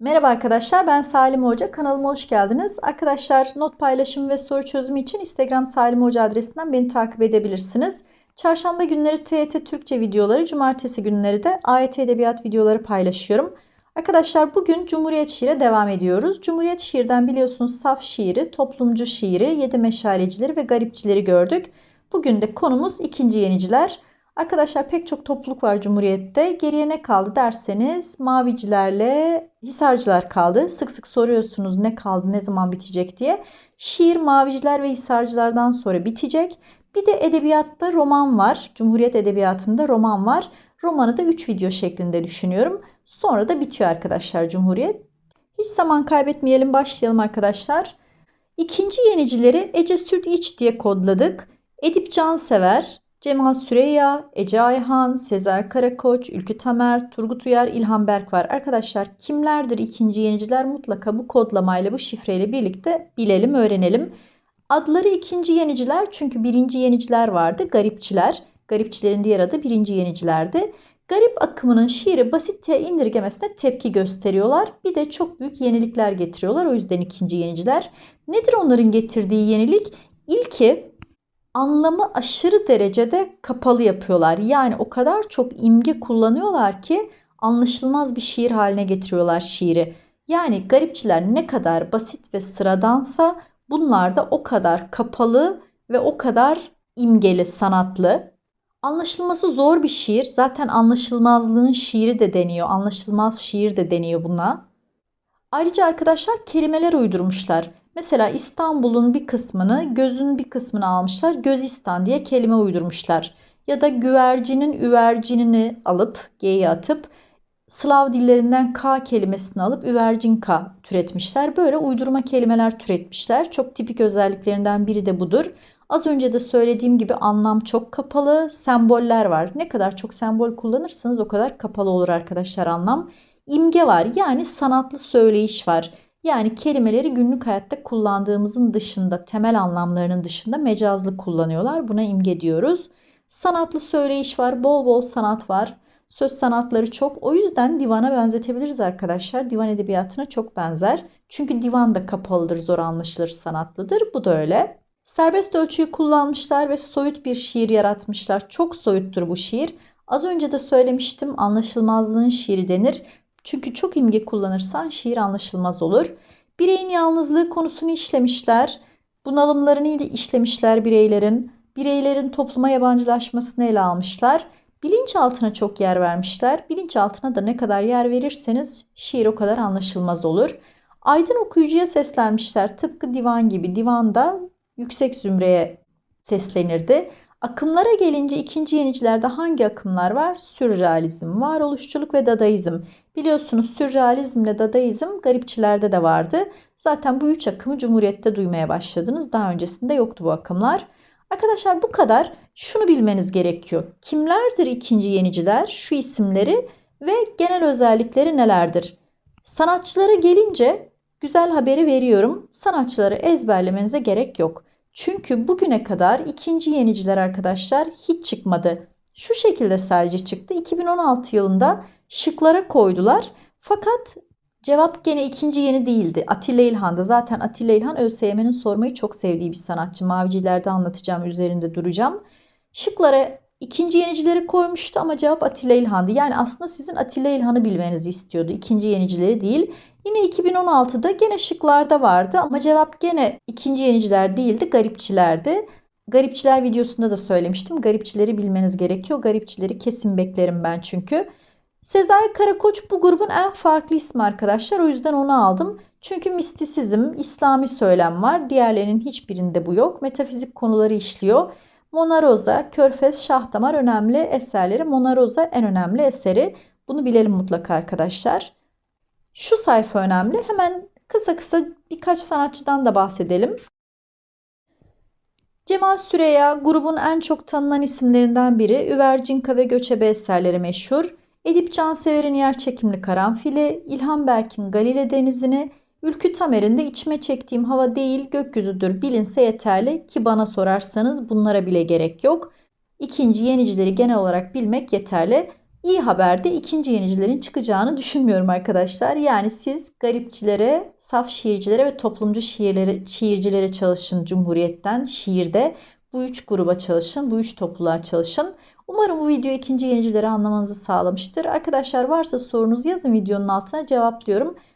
Merhaba arkadaşlar ben Salim Hoca kanalıma hoş geldiniz. Arkadaşlar not paylaşımı ve soru çözümü için Instagram Salim Hoca adresinden beni takip edebilirsiniz. Çarşamba günleri TYT Türkçe videoları, cumartesi günleri de AYT Edebiyat videoları paylaşıyorum. Arkadaşlar bugün Cumhuriyet şiire devam ediyoruz. Cumhuriyet şiirden biliyorsunuz saf şiiri, toplumcu şiiri, yedi meşalecileri ve garipçileri gördük. Bugün de konumuz ikinci yeniciler. Arkadaşlar pek çok topluluk var Cumhuriyet'te. Geriye ne kaldı derseniz mavicilerle hisarcılar kaldı. Sık sık soruyorsunuz ne kaldı ne zaman bitecek diye. Şiir maviciler ve hisarcılardan sonra bitecek. Bir de edebiyatta roman var. Cumhuriyet edebiyatında roman var. Romanı da 3 video şeklinde düşünüyorum. Sonra da bitiyor arkadaşlar Cumhuriyet. Hiç zaman kaybetmeyelim başlayalım arkadaşlar. İkinci yenicileri Ece Süt İç diye kodladık. Edip Cansever, Cemal Süreyya, Ece Ayhan, Sezer Karakoç, Ülkü Tamer, Turgut Uyar, İlhan Berk var. Arkadaşlar kimlerdir ikinci yeniciler mutlaka bu kodlamayla bu şifreyle birlikte bilelim öğrenelim. Adları ikinci yeniciler çünkü birinci yeniciler vardı garipçiler. Garipçilerin diğer adı birinci yenicilerdi. Garip akımının şiiri basitçe indirgemesine tepki gösteriyorlar. Bir de çok büyük yenilikler getiriyorlar. O yüzden ikinci yeniciler. Nedir onların getirdiği yenilik? İlki anlamı aşırı derecede kapalı yapıyorlar. Yani o kadar çok imge kullanıyorlar ki anlaşılmaz bir şiir haline getiriyorlar şiiri. Yani garipçiler ne kadar basit ve sıradansa bunlar da o kadar kapalı ve o kadar imgeli, sanatlı. Anlaşılması zor bir şiir. Zaten anlaşılmazlığın şiiri de deniyor. Anlaşılmaz şiir de deniyor buna. Ayrıca arkadaşlar kelimeler uydurmuşlar. Mesela İstanbul'un bir kısmını, gözün bir kısmını almışlar. Gözistan diye kelime uydurmuşlar. Ya da güvercinin üvercinini alıp, G'yi atıp Slav dillerinden K kelimesini alıp üvercin K türetmişler. Böyle uydurma kelimeler türetmişler. Çok tipik özelliklerinden biri de budur. Az önce de söylediğim gibi anlam çok kapalı, semboller var. Ne kadar çok sembol kullanırsanız o kadar kapalı olur arkadaşlar anlam. İmge var yani sanatlı söyleyiş var. Yani kelimeleri günlük hayatta kullandığımızın dışında, temel anlamlarının dışında mecazlı kullanıyorlar. Buna imge diyoruz. Sanatlı söyleyiş var, bol bol sanat var. Söz sanatları çok. O yüzden divana benzetebiliriz arkadaşlar. Divan edebiyatına çok benzer. Çünkü divan da kapalıdır, zor anlaşılır, sanatlıdır. Bu da öyle. Serbest ölçüyü kullanmışlar ve soyut bir şiir yaratmışlar. Çok soyuttur bu şiir. Az önce de söylemiştim anlaşılmazlığın şiiri denir. Çünkü çok imge kullanırsan şiir anlaşılmaz olur. Bireyin yalnızlığı konusunu işlemişler. Bunalımlarını işlemişler bireylerin. Bireylerin topluma yabancılaşmasını ele almışlar. Bilinçaltına çok yer vermişler. Bilinçaltına da ne kadar yer verirseniz şiir o kadar anlaşılmaz olur. Aydın okuyucuya seslenmişler. Tıpkı divan gibi. Divanda yüksek zümreye seslenirdi. Akımlara gelince ikinci yenicilerde hangi akımlar var? Sürrealizm, varoluşçuluk ve dadaizm. Biliyorsunuz sürrealizmle dadaizm garipçilerde de vardı. Zaten bu üç akımı Cumhuriyet'te duymaya başladınız. Daha öncesinde yoktu bu akımlar. Arkadaşlar bu kadar. Şunu bilmeniz gerekiyor. Kimlerdir ikinci yeniciler? Şu isimleri ve genel özellikleri nelerdir? Sanatçılara gelince güzel haberi veriyorum. Sanatçıları ezberlemenize gerek yok. Çünkü bugüne kadar ikinci yeniciler arkadaşlar hiç çıkmadı. Şu şekilde sadece çıktı. 2016 yılında şıklara koydular. Fakat cevap gene ikinci yeni değildi. Atilla İlhan'da. Zaten Atilla İlhan ÖSYM'nin sormayı çok sevdiği bir sanatçı. Mavicilerde anlatacağım, üzerinde duracağım. Şıklara ikinci yenicileri koymuştu ama cevap Atilla İlhan'dı. Yani aslında sizin Atilla İlhan'ı bilmenizi istiyordu. İkinci yenicileri değil. Yine 2016'da gene şıklarda vardı ama cevap gene ikinci yeniciler değildi, garipçilerdi. Garipçiler videosunda da söylemiştim. Garipçileri bilmeniz gerekiyor. Garipçileri kesin beklerim ben çünkü. Sezai Karakoç bu grubun en farklı ismi arkadaşlar. O yüzden onu aldım. Çünkü mistisizm, İslami söylem var. Diğerlerinin hiçbirinde bu yok. Metafizik konuları işliyor. Mona Rosa, Körfez, Şahdamar önemli eserleri. Mona Rosa en önemli eseri. Bunu bilelim mutlaka arkadaşlar. Şu sayfa önemli. Hemen kısa kısa birkaç sanatçıdan da bahsedelim. Cemal Süreya grubun en çok tanınan isimlerinden biri. Üvercinka ve Göçebe eserleri meşhur. Edip Cansever'in yer çekimli karanfili, İlhan Berk'in Galile Denizi'ni, Ülkü Tamer'in de içime çektiğim hava değil gökyüzüdür bilinse yeterli ki bana sorarsanız bunlara bile gerek yok. İkinci yenicileri genel olarak bilmek yeterli. İyi haberde ikinci yenicilerin çıkacağını düşünmüyorum arkadaşlar. Yani siz garipçilere, saf şiircilere ve toplumcu şiirlere, şiircilere çalışın Cumhuriyet'ten, şiirde. Bu üç gruba çalışın, bu üç topluluğa çalışın. Umarım bu video ikinci yenicileri anlamanızı sağlamıştır. Arkadaşlar varsa sorunuz yazın videonun altına cevaplıyorum.